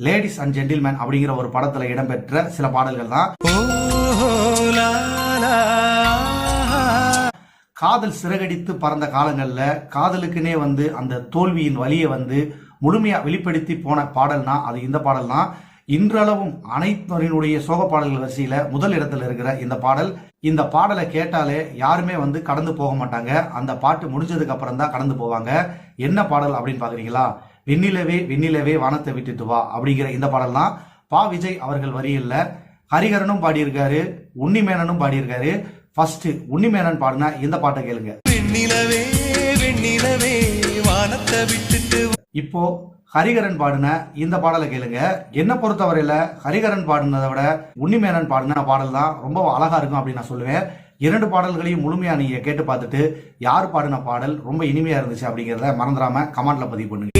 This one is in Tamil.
லேடிஸ் அண்ட் ஜென்டில்மேன் அப்படிங்கிற ஒரு படத்துல இடம்பெற்ற சில பாடல்கள் தான் காதல் சிறகடித்து பறந்த காலங்கள்ல காதலுக்குனே வந்து அந்த தோல்வியின் வலியை வந்து முழுமையா வெளிப்படுத்தி போன பாடல்னா அது இந்த பாடல் தான் இன்றளவும் அனைத்தவரினுடைய சோக பாடல்கள் வரிசையில முதல் இடத்துல இருக்கிற இந்த பாடல். இந்த பாடலை கேட்டாலே யாருமே வந்து கடந்து போக மாட்டாங்க. அந்த பாட்டு முடிஞ்சதுக்கு அப்புறம் தான் கடந்து போவாங்க. என்ன பாடல் அப்படின்னு பாக்குறீங்களா? வெண்ணிலவே வெண்ணிலவே வானத்தை விட்டுட்டு வா அப்படிங்கிற இந்த பாடல் தான் பா விஜய் அவர்கள் வரியில்ல. ஹரிஹரனும் பாடியிருக்காரு உன்னிமேனனும் பாடியிருக்காரு. ஃபர்ஸ்ட் உன்னிமேனன் பாடின இந்த பாட்டை கேளுங்க. வெண்ணிலவே வெண்ணிலவே வானத்தை விட்டுட்டு இப்போ ஹரிகரன் பாடின இந்த பாடலை கேளுங்க. என்ன பொறுத்தவரையில ஹரிகரன் பாடினதை விட உன்னிமேனன் பாடின பாடல் தான் ரொம்ப அழகா இருக்கும் அப்படின்னு நான் சொல்லுவேன். இரண்டு பாடல்களையும் முழுமையா நீங்க கேட்டு பார்த்துட்டு யார் பாடின பாடல் ரொம்ப இனிமையா இருந்துச்சு அப்படிங்கறத மறந்துடாம கமெண்ட்ல பதிவு பண்ணுங்க.